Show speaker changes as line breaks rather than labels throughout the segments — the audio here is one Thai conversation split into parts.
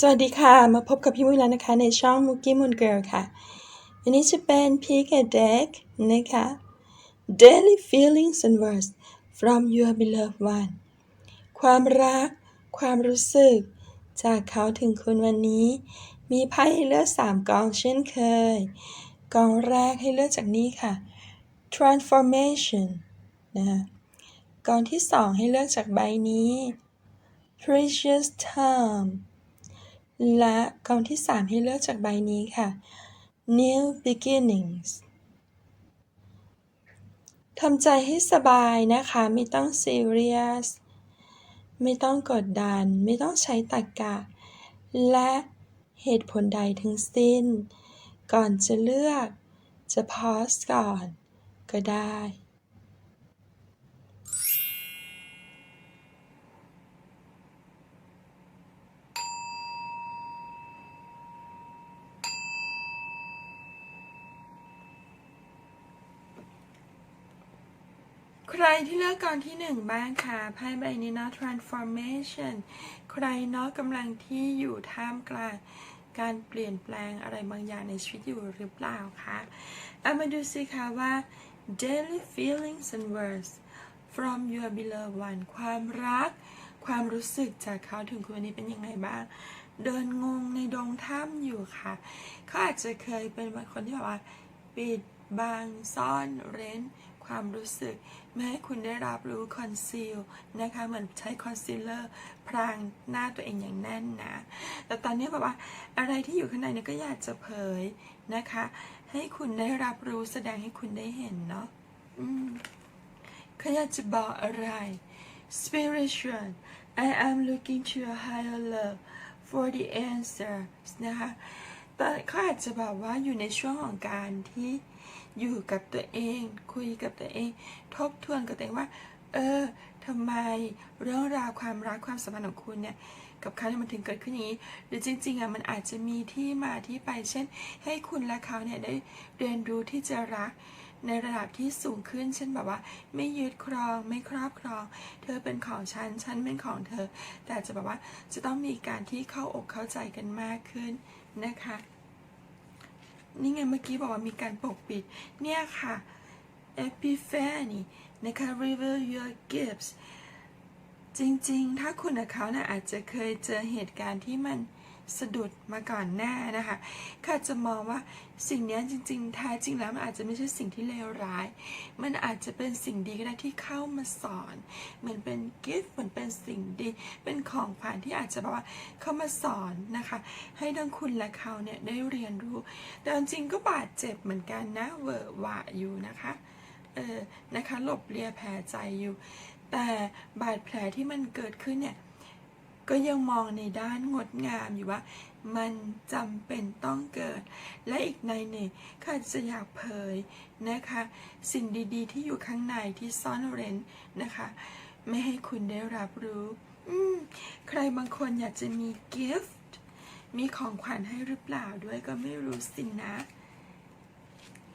สวัสดีค่ะ มาพบกับพี่มุ้ยแล้วนะคะ ในช่องมุกกี้มุนเกิร์ลค่ะ วันนี้จะเป็น Pick a Deck นะคะ Daily Feelings and Words from Your Beloved One ความรัก ความรู้สึก จากเขาถึงคุณวันนี้ มีไพ่ให้เลือก3กองเช่นเคย กองแรกให้เลือกจากนี้ค่ะ Transformation นะคะกองที่ 2 ให้เลือกจากใบนี้ Precious Time และกองที่ 3 ให้เลือกจากใบนี้ค่ะ New Beginnings ทำใจให้สบายนะคะ ไม่ต้อง serious ไม่ต้องกดดัน ไม่ต้องใช้ตรรกะ และเหตุผลใดทั้งสิ้น ก่อนจะเลือกจะ pause ก่อนก็ได้ ที่เลือกกอนที่หนึ่งบ้างคะไพ่ใบนี้นะ transformation ใครเนาะกำลังที่อยู่ท่ามกลางการเปลี่ยนแปลงอะไรบางอย่างในชีวิตอยู่หรือเปล่าคะเอามาดูสิคะว่า daily feelings and words from your beloved one ความรัก ความรู้สึกจากเขาถึงคุณวันนี้เป็นยังไงบ้าง เดินงงในดงถ้ำอยู่ค่ะ เขาอาจจะเคยเป็นคนที่แบบว่า ปิดบังซ่อนเร้น ความรู้สึก ไม่ให้คุณได้รับรู้คอนซีลนะคะเหมือนใช้คอนซีลเลอร์พรางหน้าตัวเองอย่างแน่นหนะแต่ตอนนี้แบบว่าอะไรที่อยู่ข้างในเนี่ยก็อยากจะเผยนะคะ ให้คุณได้รับรู้แสดงให้คุณได้เห็นเนาะอืมเขาอยากจะบอกอะไร spiritual I am looking to a higher love for the answers นะคะแต่เขาอาจจะแบบว่าอยู่ในช่วงของการที่ อยู่กับตัวเอง คุยกับตัวเอง ทบทวนกับตัวเองว่า เออทำไมเรื่องราวความรักความสัมพันธ์ของคุณเนี่ยกับเขาเนี่ยมันถึงเกิดขึ้นอย่างนี้ หรือจริงๆอะมันอาจจะมีที่มาที่ไป เช่น ให้คุณและเขาเนี่ยได้เรียนรู้ที่จะรักในระดับที่สูงขึ้น เช่นแบบว่า ไม่ยึดครองไม่ครอบครอง เธอเป็นของฉันฉันเป็นของเธอ แต่จะแบบว่าจะต้องมีการที่เข้าอกเข้าใจกันมากขึ้นนะคะ นี่ไงเมื่อกี้บอกว่ามีการปกปิด เนี่ยค่ะ Epiphany นะคะ Reveal your gifts จริงๆ ถ้าคุณกับเขานะ่ะอาจจะเคยเจอเหตุการณ์ที่มัน สะดุดมาก่อนหน้านะคะเขาอาจจะมองว่าสิ่งนี้จริงๆแท้จริงแล้วมันอาจจะไม่ใช่สิ่งที่เลวร้าย มันอาจจะเป็นสิ่งดีก็ได้ที่เข้ามาสอนเหมือนเป็นกิฟต์เหมือนเป็นสิ่งดี เป็นของขวัญที่อาจจะแบบว่าเข้ามาสอนนะคะ ให้ทั้งคุณและเขาเนี่ยได้เรียนรู้ แต่จริงๆก็บาดเจ็บเหมือนกันนะเวอร์หวะอยู่นะคะ เออนะคะหลบเลียแผลใจอยู่ แต่บาดแผลที่มันเกิดขึ้นเนี่ย ก็ยังมองในด้านงดงามอยู่ว่า มันจำเป็นต้องเกิด และอีกในหนึ่งข้าจะอยากเผยนะคะ สิ่งดีๆ ที่อยู่ข้างในที่ซ่อนเร้นนะคะ ไม่ให้คุณได้รับรู้อืใครบางคนอยากจะมีกิฟต์มีของขวัญให้หรือเปล่าด้วยก็ไม่รู้สินะ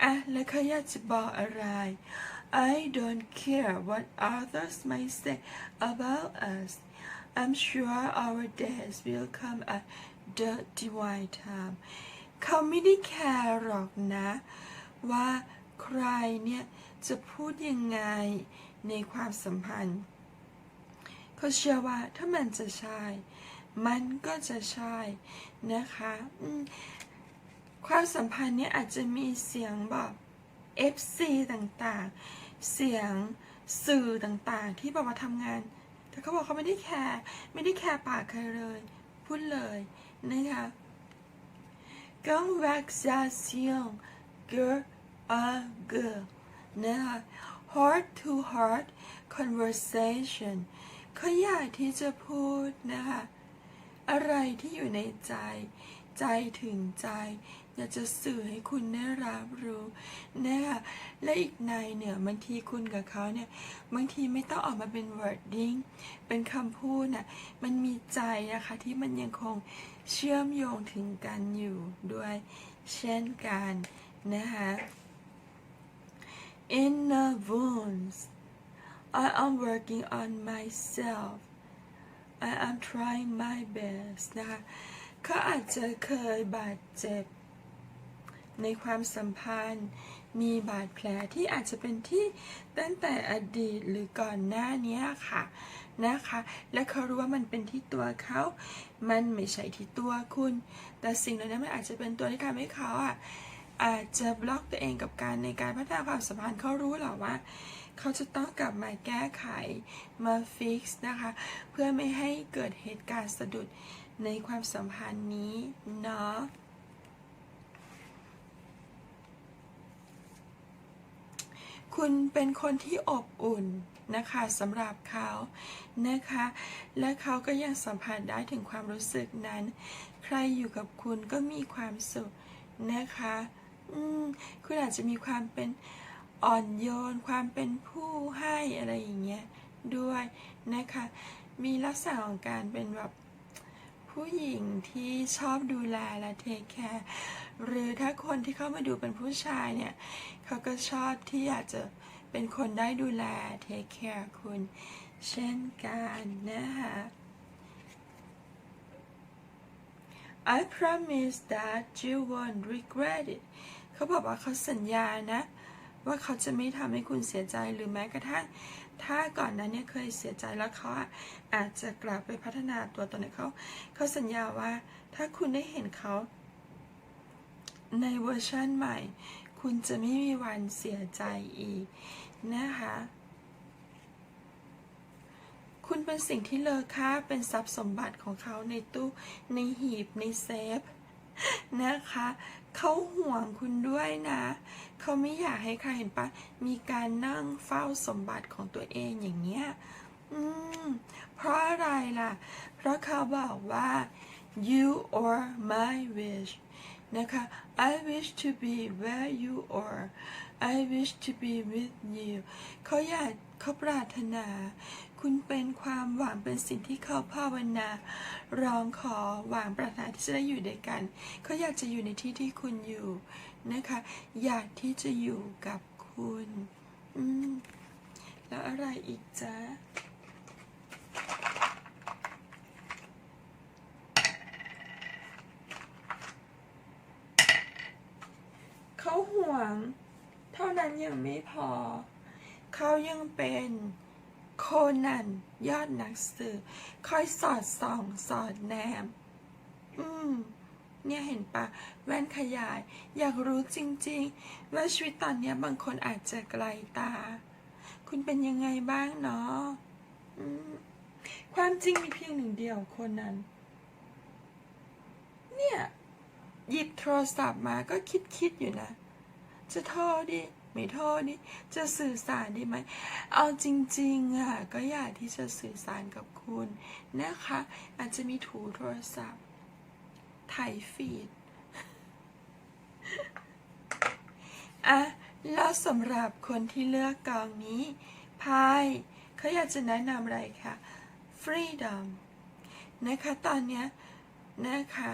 อะแล้วเขาอยากจะบอกอะไร I don't care what others may say about us I'm sure our days will come at the divine time เขาไม่ได้แคร์หรอกนะ ว่าใครเนี่ยจะพูดยังไงในความสัมพันธ์ เขาเชื่อว่าถ้ามันจะใช่ มันก็จะใช่นะคะความสัมพันธ์เนี้อาจจะมีเสียงแบบ FC ต่างๆ เสียงสื่อต่างๆ ที่แบบว่าทำงาน แต่เขาบอกเขาไม่ได้แคร์ไม่ได้แคร์ปากใครเลย พูดเลยนะคะ conversation girl a girl นะคะ heart to heart conversation เขาอยากที่จะพูดนะคะ อะไรที่อยู่ในใจ ใจถึงใจ อยากจะสื่อให้คุณได้รับรู้นะคะและอีกในเนี่ยบางทีคุณกับเขาเนี่ยบางทีไม่ต้องออกมาเป็น wording เป็นคำพูดน่ะมันมีใจนะคะที่มันยังคงเชื่อมโยงถึงกันอยู่ด้วยเช่นกันนะคะ inner wounds I am working on myself I am trying my best นะคะเขาอาจจะเคยบาดเจ็บ ในความสัมพันธ์ มีบาดแผลที่อาจจะเป็นที่ตั้งแต่อดีตหรือก่อนหน้านี้ค่ะนะคะ และเขารู้ว่ามันเป็นที่ตัวเขา มันไม่ใช่ที่ตัวคุณ แต่สิ่งเหล่านั้นมันอาจจะเป็นตัวที่ทำให้เขาอะอาจจะบล็อกตัวเองกับการในการพัฒนาความสัมพันธ์เขารู้หรอว่า เขาจะต้องกลับมาแก้ไขมาฟิกซ์นะคะ เพื่อไม่ให้เกิดเหตุการณ์สะดุดในความสัมพันธ์นี้เนาะ คุณเป็นคนที่อบอุ่นนะคะสำหรับเขานะคะ และเขาก็ยังสัมผัสได้ถึงความรู้สึกนั้น ใครอยู่กับคุณก็มีความสุขนะคะอืมคุณอาจจะมีความเป็นอ่อนโยน ความเป็นผู้ให้อะไรอย่างเงี้ยด้วยนะคะ มีลักษณะของการเป็นแบบผู้หญิงที่ชอบดูแลและเทคแคร์ หรือถ้าคนที่เข้ามาดูเป็นผู้ชายเนี่ย เขาก็ชอบที่อยากจะเป็นคนได้ดูแล take care คุณ เช่นกันนะคะ I promise that you won't regret it เขาบอกว่าเขาสัญญานะ ว่าเขาจะไม่ทำให้คุณเสียใจหรือแม้กระทั่งถ้าก่อนนั้นเนี่ยเคยเสียใจแล้วเขาอะอาจจะกลับไปพัฒนาตัวตนของเขา เขาสัญญาว่าถ้าคุณได้เห็นเขา ในเวอร์ชันใหม่ คุณจะไม่มีวันเสียใจอีกนะคะ คุณเป็นสิ่งที่เลอค่าเป็นทรัพย์สมบัติของเขาในตู้ในหีบในเซฟนะคะเขาห่วงคุณด้วยนะ เขาไม่อยากให้ใครเห็นปะมีการนั่งเฝ้าสมบัติของตัวเองอย่างเงี้ย อืม เพราะอะไรล่ะ เพราะเขาบอกว่า you are my wish นะคะ I wish to be where you are I wish to be with you เขาอยากเขาปรารถนา คุณเป็นความหวังเป็นสิ่งที่เขาภาวนา ร้องขอหวังปรารถนาที่จะได้อยู่ด้วยกัน เขาอยากจะอยู่ในที่ที่คุณอยู่นะคะ อยากที่จะอยู่กับคุณ อืม แล้วอะไรอีกจ๊ะ เขา ห่วงเท่านั้นยังไม่พอ เขายังเป็นโคนันยอดนักสืบคอยสอดส่องสอดแนม อืม เนี่ยเห็นปะแว่นขยาย อยากรู้จริง ๆ ว่าชีวิตตอนนี้บางคนอาจจะไกลตา คุณเป็นยังไงบ้างเนาะอืมความจริงมีเพียงหนึ่งเดียวคนนั้น เนี่ย หยิบโทรศัพท์มาก็คิดคิดๆอยู่นะ จะโทรดิไม่โทรดิจะสื่อสารดีไหม เอาจริงๆอะก็อยากที่จะสื่อสารกับคุณนะคะ อาจจะมีถูโทรศัพท์ถ่ายฟีดอะแล้วสำหรับคนที่เลือกกองนี้พายเขาอยากจะแนะนำอะไรคะ freedom นะคะ ตอนเนี้ยนะคะ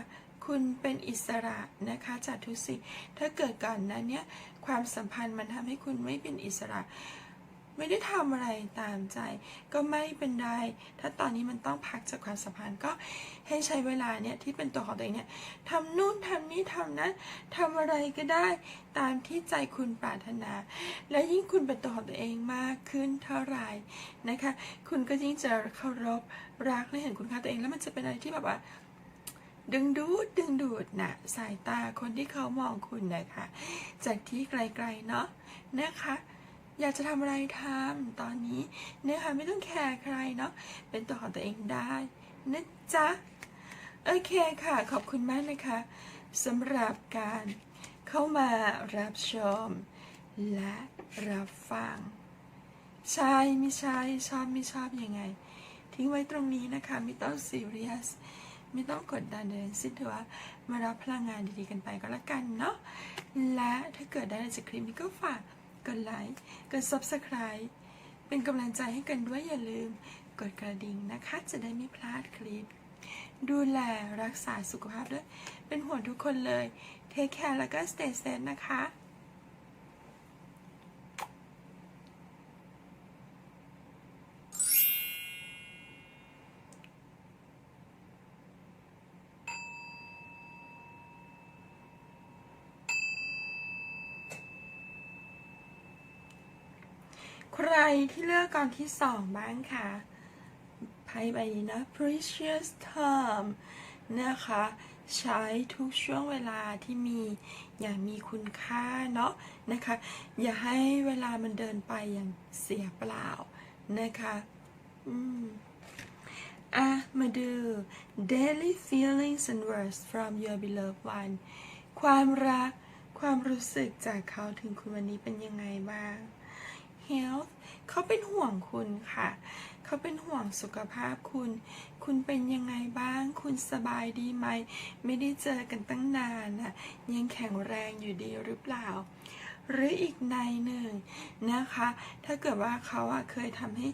คุณเป็นอิสระนะคะจากทุกสิ่งถ้าเกิดก่อนนั้นเนี่ยความสัมพันธ์มันทำให้คุณไม่เป็นอิสระ ไม่ได้ทำอะไรตามใจ ก็ไม่เป็นไร ถ้าตอนนี้มันต้องพักจากความสัมพันธ์ก็ให้ใช้เวลาเนี่ยที่เป็นตัวของตัวเองเนี่ยทำนู่นทำนี่ทำนั้นทำอะไรก็ได้ตามที่ใจคุณปรารถนา และยิ่งคุณเป็นตัวของตัวเองมากขึ้นเท่าไหร่นะคะ คุณก็ยิ่งจะเคารพรักและเห็นคุณค่าตัวเองแล้วมันจะเป็นอะไรที่แบบว่า ดึงดูดดึงดูดนะสายตาคนที่เขามองคุณนะคะ จากที่ไกลๆเนาะนะคะ อยากจะทำอะไรทำตอนนี้นะคะไม่ต้องแคร์ใครเนาะเป็นตัวของตัวเองได้นะจ๊ะโอเคค่ะ ขอบคุณมากนะคะสำหรับการเข้ามารับชม และรับฟัง ใช่ไม่ใช่ชอบไม่ชอบยังไง ทิ้งไว้ตรงนี้นะคะ ไม่ต้องซีเรียส ไม่ต้องกดดันเลยสิ้นถือว่ามารับพลังงานดีๆกันไปก็แล้วกันเนาะและถ้าเกิดได้จากคลิปนี้ก็ฝากกดไลค์กด subscribe เป็นกำลังใจให้กันด้วยอย่าลืมกดกระดิ่งนะคะ จะได้ไม่พลาดคลิป ดูแลรักษาสุขภาพด้วย เป็นห่วงทุกคนเลย เทคแคร์แล้วก็ stay safe นะคะ ใคร ที่เลือกกองที่สองบ้างคะไพ่ใบนี้นะ precious time นะคะ ใช้ทุกช่วงเวลาที่มีอย่างมีคุณค่าเนาะนะคะ อย่าให้เวลามันเดินไปอย่างเสียเปล่านะคะอืมอะ มาดู daily feelings and words from your beloved one ความรัก ความรู้สึกจากเขาถึงคุณวันนี้เป็นยังไงบ้าง health เขาเป็นห่วงคุณค่ะ เขาเป็นห่วงสุขภาพคุณ คุณเป็นยังไงบ้าง คุณสบายดีไหม ไม่ได้เจอกันตั้งนานน่ะยังแข็งแรงอยู่ดีหรือเปล่า หรืออีกในหนึ่งนะคะ ถ้าเกิดว่าเขาอะเคยทำให้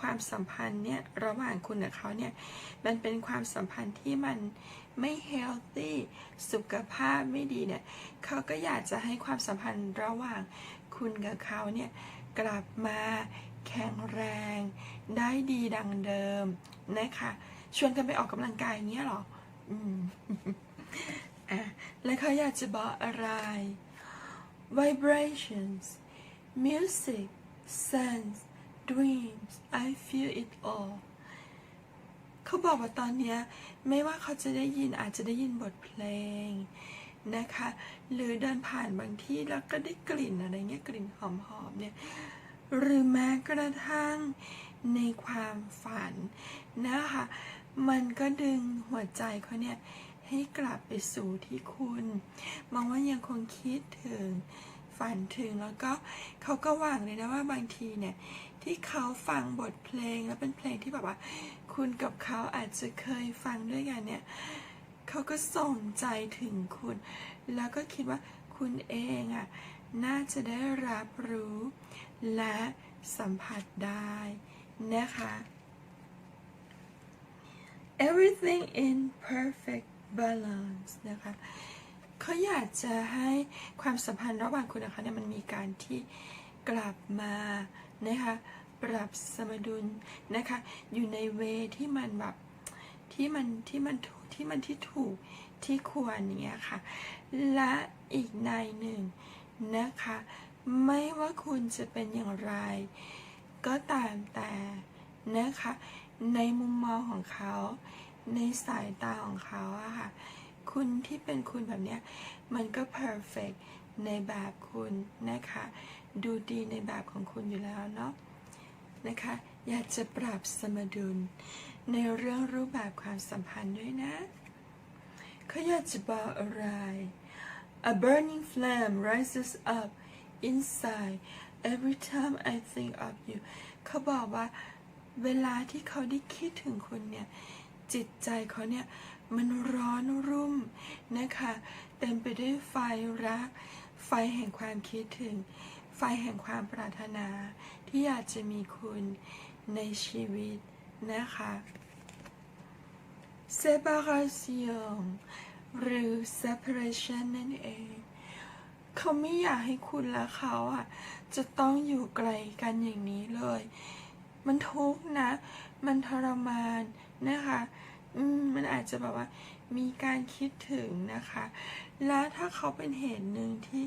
ความสัมพันธ์เนี่ยระหว่างคุณกับเขาเนี่ยมันเป็นความสัมพันธ์ที่มันไม่ healthy สุขภาพไม่ดีเนี่ยเขาก็อยากจะให้ความสัมพันธ์ระหว่างคุณกับเขาเนี่ย กลับมาแข็งแรง ได้ดีดังเดิมนะคะชวนกันไปออกกำลังกายอย่างเงี้ยหรออืมอะแล้วเขาอยากจะบอกอะไร vibrations music sense dreams I feel it all เขาบอกว่าตอนเนี้ยไม่ว่าเขาจะได้ยินอาจจะได้ยินบทเพลง นะคะ หรือเดินผ่านบางที่แล้วก็ได้กลิ่นอะไรเงี้ยกลิ่นหอมๆเนี่ยหรือแม้กระทั่งในความฝันนะคะ มันก็ดึงหัวใจเขาเนี่ยให้กลับไปสู่ที่คุณ มองว่ายังคงคิดถึงฝันถึงแล้วก็เขาก็หวังเลยนะว่าบางทีเนี่ย ที่เขาฟังบทเพลงแล้วเป็นเพลงที่แบบว่า คุณกับเขาอาจจะเคยฟังด้วยกันเนี่ย เขาก็ส่งใจถึงคุณ แล้วก็คิดว่าคุณเองอะน่าจะได้รับรู้ และสัมผัสได้นะคะ everything in perfect balance นะคะเขาอยากจะให้ความสัมพันธ์ระหว่างคุณนะคะเนี่ยมันมีการที่กลับมานะคะปรับสมดุลนะคะ อยู่ในเวที่มันแบบ ที่มันที่มันถูกที่มันที่ถูกที่ควรอย่างเงี้ยค่ะ และอีกในหนึ่งนะคะ ไม่ว่าคุณจะเป็นอย่างไร ก็ตามแต่นะคะ ในมุมมองของเขา ในสายตาของเขาอะค่ะ คุณที่เป็นคุณแบบเนี้ย มันก็ perfect ในแบบคุณนะคะ ดูดีในแบบของคุณอยู่แล้วเนาะนะคะ อยากจะปรับสมดุล ในเรื่องรูปแบบความสัมพันธ์ด้วยนะเขาอยากจะบอกอะไร A burning flame rises up inside every time I think of you เขาบอกว่าเวลาที่เขาได้คิดถึงคุณเนี่ย จิตใจเขาเนี่ย มันร้อนรุ่มนะคะ เต็มไปด้วยไฟรัก ไฟแห่งความคิดถึง ไฟแห่งความปรารถนา ที่อยากจะมีคุณในชีวิต นะคะ separation หรือ separation นั่นเอง เขาไม่อยากให้คุณและเขาอะ จะต้องอยู่ไกลกันอย่างนี้เลย มันทุกข์นะ มันทรมานนะคะ อืม มันอาจจะแบบว่า มีการคิดถึงนะคะ แล้วถ้าเขาเป็นเหตุหนึ่งที่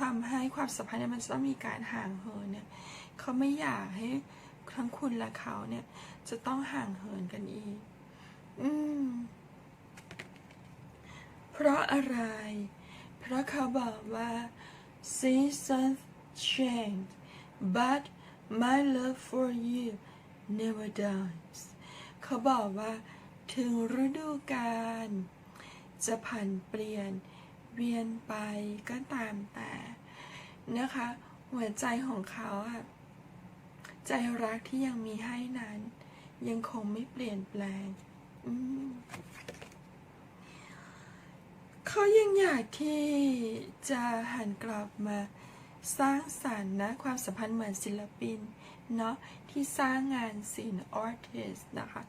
ทำให้ความสัมพันธ์มันจะต้องมีการห่างเหินเนี่ย เขาไม่อยากให้ ทั้งคุณและเขาเนี่ย จะต้องห่างเหินกันอีก อืม เพราะอะไร เพราะเขาบอกว่า seasons change but my love for you never dies เขาบอกว่า ถึงฤดูกาลจะผันเปลี่ยนเวียนไปก็ตามแต่ นะคะ หัวใจของเขาอะ ใจรักที่ยังมีให้นั้น ยังคงไม่เปลี่ยนแปลงเขายังอยากที่จะหันกลับมาสร้างสรรค์นะความสัมพันธ์เหมือนศิลปินเนาะที่สร้างงานศิลป์ artist นะคะ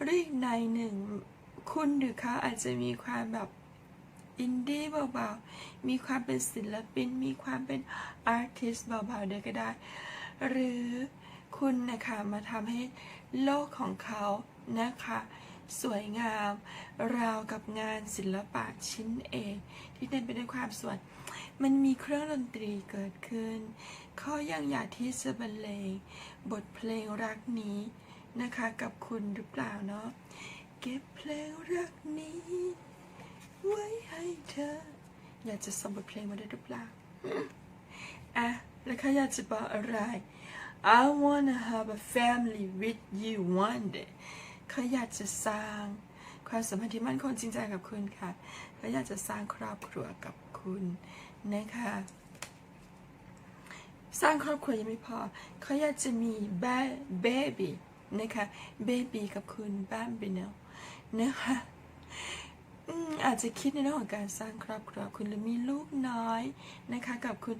หรืออีกในหนึ่งคุณหรือเขาอาจจะมีความแบบอินดี้เบาๆ มีความเป็นศิลปิน มีความเป็น artist เบาๆด้วยก็ได้ หรือคุณนะคะมาทำให้โลกของเขานะคะ สวยงาม ราวกับงานศิลปะชิ้นเอกที่เต็มไปด้วยความสวยมันมีเครื่องดนตรีเกิดขึ้น เขายังอยากที่จะบรรเลงบทเพลงรักนี้นะคะกับคุณหรือเปล่าเนาะเก็บเพลงรักนี้ ไว้ให้เธอ อยากจะส่งบทเพลงมาได้หรือเปล่าอะ แล้วเขาอยากจะบอกอะไร I wanna have a family with you one day เขาอยากจะสร้างความสัมพันธ์ที่มั่นคงจริงใจกับคุณค่ะเขาอยากจะสร้างครอบครัวกับคุณนะคะสร้างครอบครัวยังไม่พอเขาอยากจะมีเบบีนะคะเบบีกับคุณบ้านเบเนลนะคะ อาจจะคิดในเรื่องของการสร้างครอบครัวคุณหรือมีลูกน้อยนะคะกับคุณ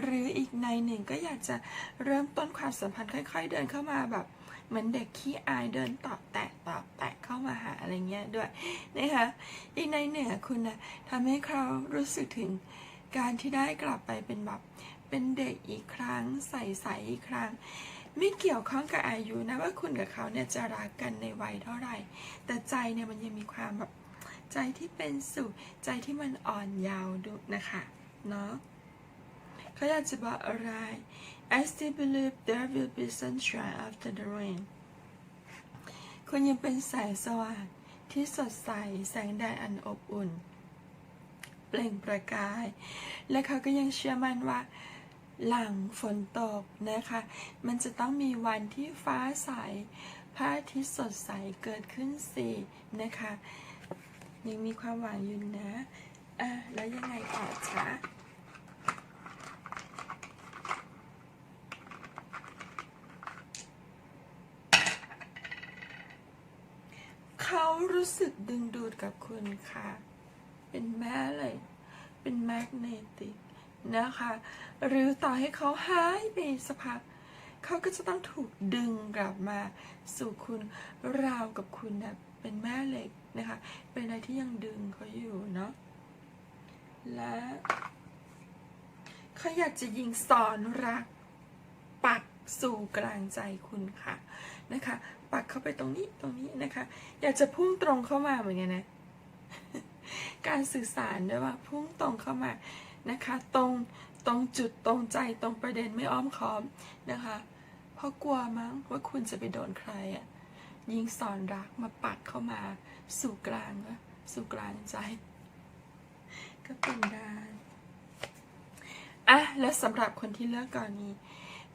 หรืออีกในหนึ่งก็อยากจะเริ่มต้นความสัมพันธ์ค่อย ๆ เดินเข้ามาแบบเหมือนเด็กขี้อายเดินตอบแตะตอบแตะเข้ามาหาอะไรเงี้ยด้วยนะคะอีกในหนึ่งคุณนะทำให้เขารู้สึกถึงการที่ได้กลับไปเป็นแบบเป็นเด็กอีกครั้ง ใสๆอีกครั้ง ไม่เกี่ยวข้องกับอายุนะว่าคุณกับเขาเนี่ยจะรักกันในวัยเท่าไหร่ แต่ใจเนี่ยมันยังมีความแบบ ใจที่เป็นสุข ใจที่มันอ่อนเยาว์ดูนะคะเนาะเขาอยากจะบอกอะไร I still believe there will be sunshine after the rain คุณยังเป็นแสงสว่างที่สดใสแสงแดดอันอบอุ่น เปล่งประกาย และเขาก็ยังเชื่อมั่นว่า หลังฝนตกนะคะ มันจะต้องมีวันที่ฟ้าใสพระอาทิตย์สดใสเกิดขึ้นสินะคะ ยังมีความหวังอยู่นะ อะ แล้วยังไงต่อจ๊ะเขารู้สึกดึงดูดกับคุณค่ะ เป็นแม่เลย เป็นแมกเนติกนะคะ หรือต่อให้เขาหายไปสักพักเขาก็จะต้องถูกดึงกลับมาสู่คุณราวกับคุณนะ เป็นแม่เหล็กนะคะ เป็นอะไรที่ยังดึงเขาอยู่เนาะ และเขาอยากจะยิงสอนรัก ปักสู่กลางใจคุณค่ะนะคะ ปักเข้าไปตรงนี้ตรงนี้นะคะ อยากจะพุ่งตรงเข้ามาเหมือนกันนะ การสื่อสารด้วยว่าพุ่งตรงเข้ามานะคะ ตรงตรงจุดตรงใจตรงประเด็นไม่อ้อมค้อมนะคะ เพราะกลัวมั้งว่าคุณจะไปโดนใครอะ ยิงสอนรักมาปักเข้ามาสู่กลางนะสู่กลางใจ ก็เป็นได้อะและสำหรับคนที่เลือกก่อนนี้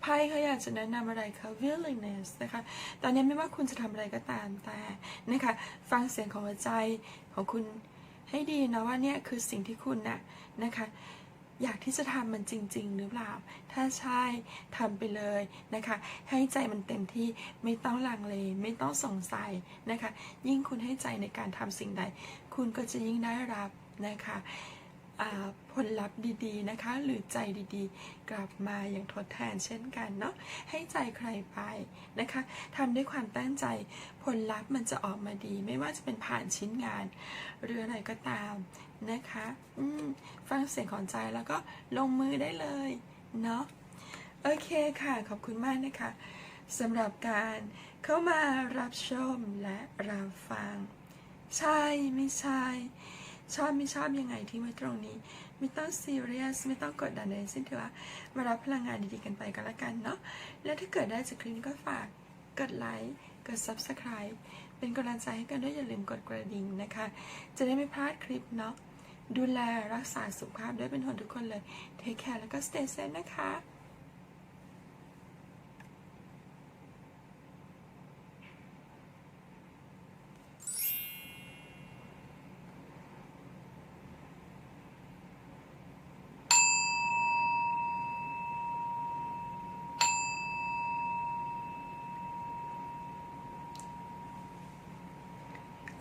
ไพ่เขาอยากจะแนะนำอะไรคะ willingness นะคะ ตอนนี้ไม่ว่าคุณจะทำอะไรก็ตามแต่นะคะ ฟังเสียงของหัวใจของคุณให้ดีนะว่าเนี่ยคือสิ่งที่คุณน่ะนะคะ อยากที่จะทำมันจริง ๆ หรือเปล่า ถ้าใช่ทำไปเลยนะคะ ให้ใจมันเต็มที่ไม่ต้องลังเล ไม่ต้องสงสัยนะคะ ยิ่งคุณให้ใจในการทำสิ่งใด คุณก็จะยิ่งได้รับนะคะ ผลลัพธ์ดีๆนะคะ หรือใจดีๆ กลับมาอย่างทดแทนเช่นกันเนาะให้ใจใครไปนะคะทำด้วยความตั้งใจผลลัพธ์มันจะออกมาดี ไม่ว่าจะเป็นผ่านชิ้นงาน หรืออะไรก็ตามนะคะอืมฟังเสียงของใจแล้วก็ลงมือได้เลยเนาะโอเคค่ะ ขอบคุณมากนะคะสำหรับการเข้ามารับชมและรับฟัง ใช่ไม่ใช่ ชอบไม่ชอบยังไงที่ไว้ตรงนี้ ไม่ต้องซีเรียสไม่ต้องกดดันเลยสิ้นถือว่ามารับพลังงานดีๆกันไปก็แล้วกันเนาะแล้วถ้าเกิดได้จากคลิปนี้ก็ฝากกดไลค์กด subscribe เป็นกำลังใจให้กันด้วยอย่าลืมกดกระดิ่งนะคะ จะได้ไม่พลาดคลิปเนาะดูแลรักษาสุขภาพด้วยเป็นห่วงทุกคนเลยเทคแคร์แล้วก็ stay safe นะคะ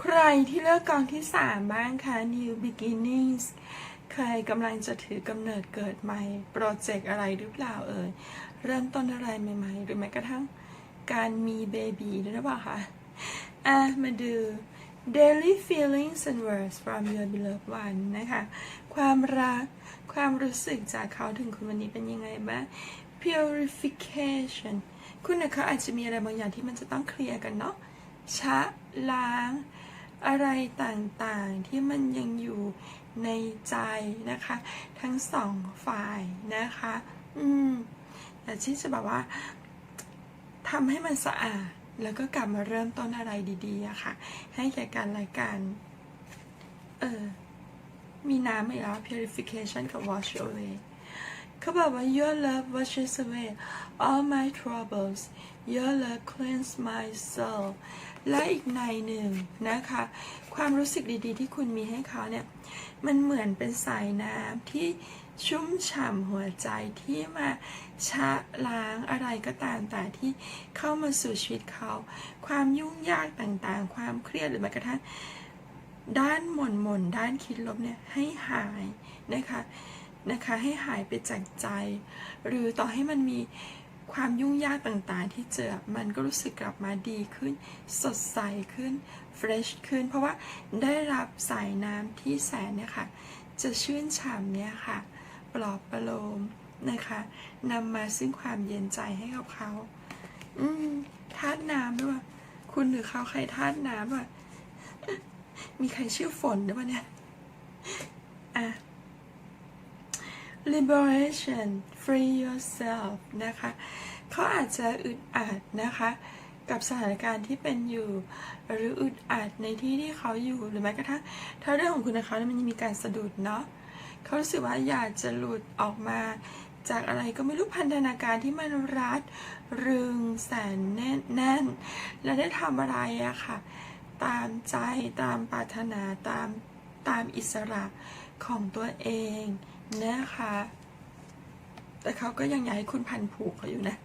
ใครที่ เลือกกองที่สามบ้างคะ New Beginnings ใครกำลังจะถือกำเนิดเกิดใหม่ โปรเจกต์อะไรหรือเปล่าเอ่ย เริ่มต้นอะไรใหม่ ๆ หรือแม้กระทั่งการมีเบบีด้วยหรือเปล่าคะ อะ มาดู daily feelings and words from your beloved one นะคะ ความรัก ความรู้สึกจากเขาถึงคุณวันนี้เป็นยังไงบ้าง purification คุณนะเขาอาจจะมีอะไรบางอย่างที่มันจะต้องเคลียร์กันเนาะชะล้าง อะไรต่างๆที่มันยังอยู่ในใจนะคะ ทั้งสองฝ่ายนะคะ อืมแต่ที่จะแบบว่าทำให้มันสะอาดแล้วก็กลับมาเริ่มต้นอะไรดีๆอะค่ะ ให้แก่กันและกันเออมีน้ำอีกแล้ว purification กับ wash away เขาบอกว่า your love washes away all my troubles your love cleans my soul และอีกในหนึ่งนะคะ ความรู้สึกดีๆ ที่คุณมีให้เขาเนี่ย มันเหมือนเป็นสายน้ำที่ชุ่มฉ่ำหัวใจที่มาชะล้างอะไรก็ตามแต่ที่เข้ามาสู่ชีวิตเขา ความยุ่งยากต่างๆ ความเครียดหรือแม้กระทั่งด้านหม่นหม่นด้านคิดลบเนี่ยให้หายนะคะนะคะให้หายไปจากใจ หรือต่อให้มันมี ความยุ่งยากต่างๆ ที่เจอ มันก็รู้สึกกลับมาดีขึ้น สดใสขึ้น เฟรชขึ้น เพราะว่าได้รับสายน้ำที่แสนเนี่ยค่ะ จะชื่นฉ่ำเนี่ยค่ะ ปลอบประโลมนะคะนำมาซึ่งความเย็นใจให้กับเขา อืมธาตุน้ำด้วย คุณหรือเขาใครธาตุน้ำอะ มีใครชื่อฝนหรือเปล่าเนี่ย อะ liberation free yourself นะคะเขาอาจจะอึดอัดนะคะกับสถานการณ์ที่เป็นอยู่ หรืออึดอัดในที่ที่เขาอยู่หรือแม้กระทั่งถ้าเรื่องของคุณนะคะมันมีการสะดุดเนาะเขารู้สึกว่าอยากจะหลุดออกมา จากอะไรก็ไม่รู้พันธนาการที่มันรัดรึงแสนแน่นแน่น และได้ทำอะไรอะค่ะ ตามใจตามปรารถนาตามตามอิสระของตัวเองนะคะ แต่เขาก็ยังอยากให้คุณพันผูกเขาอยู่นะ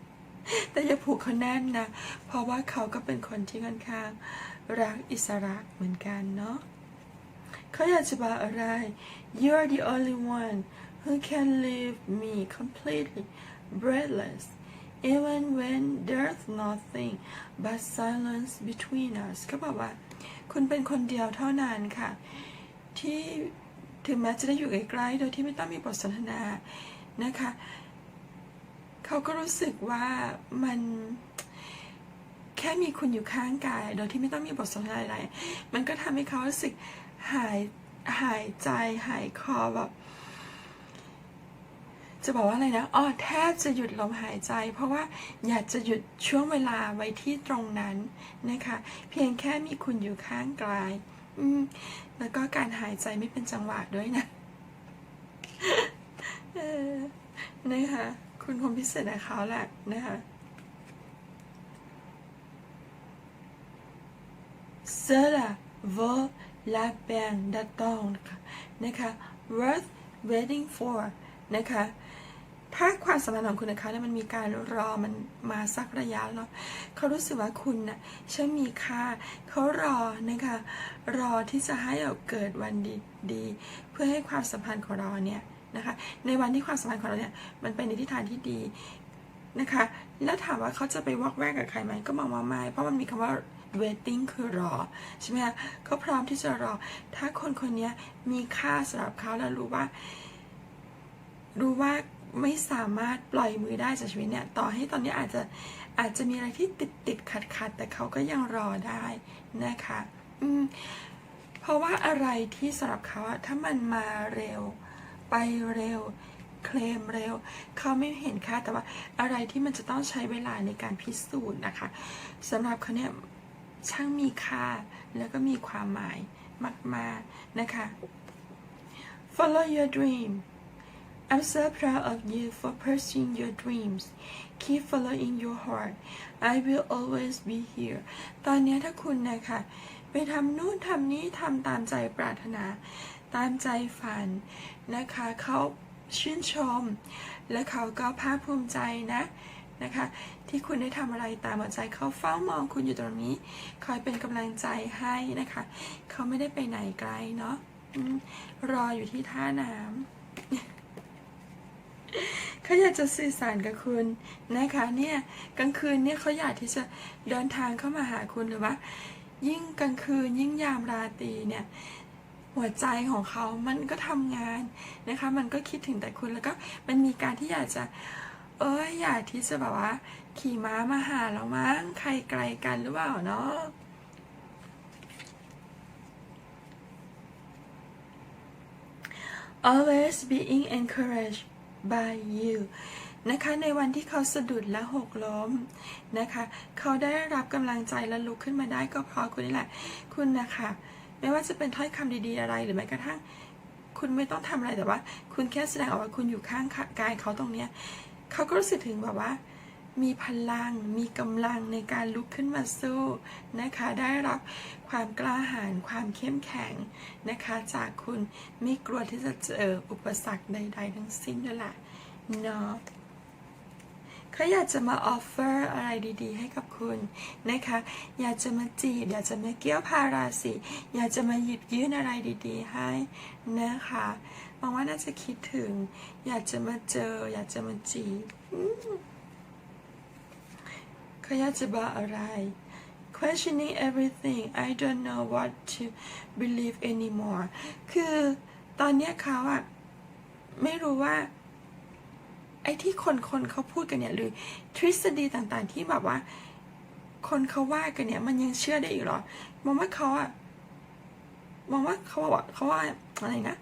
แต่อย่าผูกเขาแน่นนะ เพราะว่าเขาก็เป็นคนที่ค่อนข้าง รักอิสระเหมือนกันเนาะเขาอยากจะบอกอะไร you're the only one who can leave me completely breathless even when there's nothing but silence between us เขาบอกว่า คุณเป็นคนเดียวเท่านั้นค่ะ ที่ถึงแม้จะได้อยู่ใกล้ๆโดยที่ไม่ต้องมีบทสนทนานะคะ เขาก็รู้สึกว่ามันแค่มีคุณอยู่ข้างกาย โดยที่ไม่ต้องมีบทสนทนาอะไร มันก็ทำให้เขารู้สึกหายหายใจหายคอแบบจะบอกว่าอะไรนะอ๋อแทบจะหยุดลมหายใจ เพราะว่าอยากจะหยุดช่วงเวลาไว้ที่ตรงนั้นนะคะ เพียงแค่มีคุณอยู่ข้างกายอืมแล้วก็การหายใจไม่เป็นจังหวะด้วยนะเออนะคะ คุณคงพิเศษกับเขาแหละนะคะ Cela vaut la peine d'attendre นะคะ worth waiting for นะคะถ้าความสัมพันธ์ของคุณนะคะเนี่ยมันมีการรอมันมาสักระยะแล้วเขารู้สึกว่าคุณน่ะช่างมีค่าเขารอนะคะรอที่จะให้เเกิดวันดีๆเพื่อให้ความสัมพันธ์ของเราเนี่ย นะคะในวันที่ความสัมพันธ์ของเราเนี่ยมันเป็นในทิศทางที่ดีนะคะแล้วถามว่าเขาจะไปวอกแวกกับใครไหมก็มองว่าไม่เพราะมันมีคำว่า waiting คือรอ ใช่ไหมคะเขาพร้อมที่จะรอ ถ้าคนคนนี้มีค่าสำหรับเขาแล้วรู้ว่า รู้ว่าไม่สามารถปล่อยมือได้จากชีวิตเนี่ย ต่อให้ตอนนี้อาจจะอาจจะมีอะไรที่ติดติดขัดขัดแต่เขาก็ยังรอได้นะคะ อืมเพราะว่าอะไรที่สำหรับเขาอะถ้ามันมาเร็ว ไปเร็ว เคลมเร็ว เขาไม่เห็นค่าแต่ว่าอะไรที่มันจะต้องใช้เวลาในการพิสูจน์นะคะสำหรับเขาเนี่ยช่างมีค่า แล้วก็มีความหมายมากๆนะคะ follow your dream I'm so proud of you for pursuing your dreams. Keep following your heart. I will always be here. ตอนนี้ถ้าคุณนะคะ ไปทำนู่นทำนี้ทำตามใจปรารถนา ตามใจฝันนะคะเขาชื่นชม และเขาก็ภาคภูมิใจนะนะคะ ที่คุณได้ทำอะไรตามหัวใจเขาเฝ้ามองคุณอยู่ตรงนี้ คอยเป็นกำลังใจให้นะคะ เขาไม่ได้ไปไหนไกลเนาะรออยู่ที่ท่าน้ำเขาอยากจะสื่อสารกับคุณนะคะเนี่ยกลางคืนเนี่ยเขาอยากที่จะเดินทางเข้ามาหาคุณหรือว่า ยิ่งกลางคืนยิ่งยามราตรีเนี่ย หัวใจของเขามันก็ทำงานนะคะ มันก็คิดถึงแต่คุณแล้วก็มันมีการที่อยากจะเอออยากที่จะแบบว่า ขี่ม้ามาหาเรามั้งใครไกลกันหรือเปล่าเนาะ always being encouraged by you นะคะในวันที่เขาสะดุดและหกล้มนะคะ เขาได้รับกำลังใจและลุกขึ้นมาได้ก็เพราะคุณนี่แหละ คุณนะคะ ไม่ว่าจะเป็นถ้อยคำดีๆอะไร หรือแม้กระทั่ง คุณไม่ต้องทำอะไรแต่ว่า คุณแค่แสดงออกว่าคุณอยู่ข้างกายเขาตรงเนี้ยเขาก็รู้สึกถึงแบบว่า มีพลัง มีกำลังในการลุกขึ้นมาสู้นะคะ ได้รับความกล้าหาญความเข้มแข็งนะคะ จากคุณไม่กลัวที่จะเจออุปสรรคใด ๆ ทั้งสิ้นนั่นแหละเนาะ เขาอยากจะมาออฟเฟอร์อะไรดีๆ ให้กับคุณนะคะ อยากจะมาจีบ อยากจะมาเกี้ยวพาราสีอยากจะมาหยิบยื่นอะไรดีๆ ให้นะคะมองว่าน่าจะคิดถึง อยากจะมาเจอ อยากจะมาจีบเขาอยากจะบอกอะไร questioning everything I don't know what to believe anymore คือตอนนี้เขาอะไม่รู้ว่า อ้ที่คนคนเขาพูดกันเนี่ยหรือทฤษฎีต่างๆ ที่แบบว่า คนเขาว่ากันเนี่ย มันยังเชื่อได้อีกเหรอ มองว่าเขาอะมองว่าเขาบอกว่าเขาว่าอะไรนะ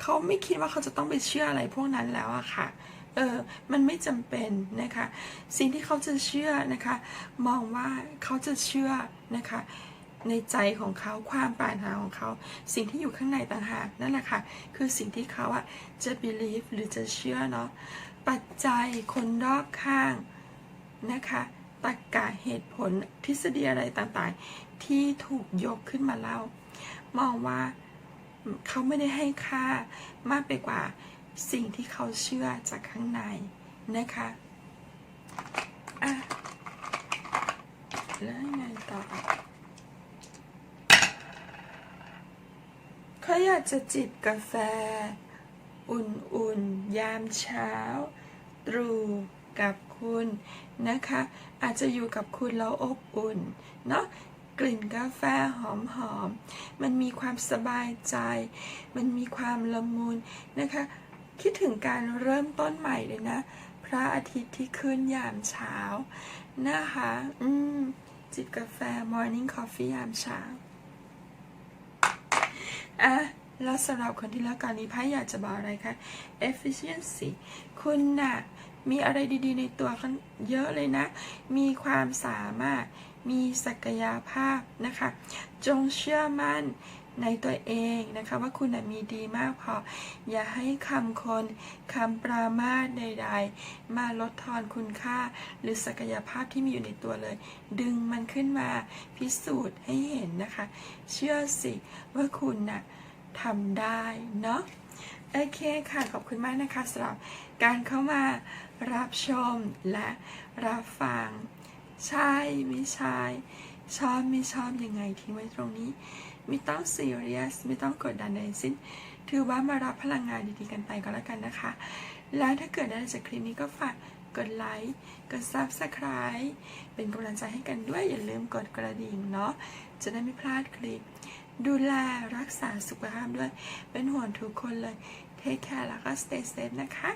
เขาไม่คิดว่าเขาจะต้องไปเชื่ออะไรพวกนั้นแล้วอะค่ะ เออ มันไม่จำเป็นนะคะ สิ่งที่เขาจะเชื่อนะคะ มองว่าเขาจะเชื่อนะคะ ในใจของเขาความปรารถนาของเขา สิ่งที่อยู่ข้างในต่างหากนั่นแหละค่ะ คือสิ่งที่เขาอะจะ believe หรือจะเชื่อเนาะ ปัจจัยคนรอบข้างนะคะตรรกะเหตุผลทฤษฎีอะไรต่างๆ ที่ถูกยกขึ้นมาเล่า มองว่าเขาไม่ได้ให้ค่ามากไปกว่าสิ่งที่เขาเชื่อจากข้างในนะคะอะแล้วยังไงต่อ เขาอยากจะจิบกาแฟ อุ่นๆ ยามเช้า ตรู่กับคุณนะคะ อาจจะอยู่กับคุณแล้วอบอุ่นเนาะกลิ่นกาแฟหอมๆมันมีความสบายใจ มันมีความละมุนนะคะ คิดถึงการเริ่มต้นใหม่เลยนะ พระอาทิตย์ที่ขึ้นยามเช้านะคะ อืม จิบกาแฟ morning coffee ยามเช้า อะ แล้วสำหรับคนที่เลือกการนี้ไพ่อยากจะบอกอะไรคะ efficiency คุณน่ะมีอะไรดีๆในตัวกันเยอะเลยนะ มีความสามารถ มีศักยภาพนะคะ จงเชื่อมั่นในตัวเองนะคะ ว่าคุณน่ะมีดีมากพอ อย่าให้คำคนคำปรามาสใด ๆ มาลดทอนคุณค่า หรือศักยภาพที่มีอยู่ในตัวเลย ดึงมันขึ้นมาพิสูจน์ให้เห็นนะคะ เชื่อสิว่าคุณน่ะ ทำได้เนาะโอเคค่ะ ขอบคุณมากนะคะสำหรับการเข้ามารับชมและรับฟัง ใช่ไม่ใช่ชอบไม่ชอบยังไงทิ้งไว้ตรงนี้ ไม่ต้องซีเรียสไม่ต้องกดดันใดสิ้น ถือว่ามารับพลังงานดีๆกันไปก็แล้วกันนะคะ แล้วถ้าเกิดได้จากคลิปนี้ก็ฝากกดไลค์ กด Subscribe เป็นกำลังใจให้กันด้วยอย่าลืมกดกระดิ่งเนาะจะได้ไม่พลาดคลิป ดูแลรักษาสุขภาพด้วย เป็นห่วงทุกคนเลย เทคแคร์แล้วก็ stay safe นะคะ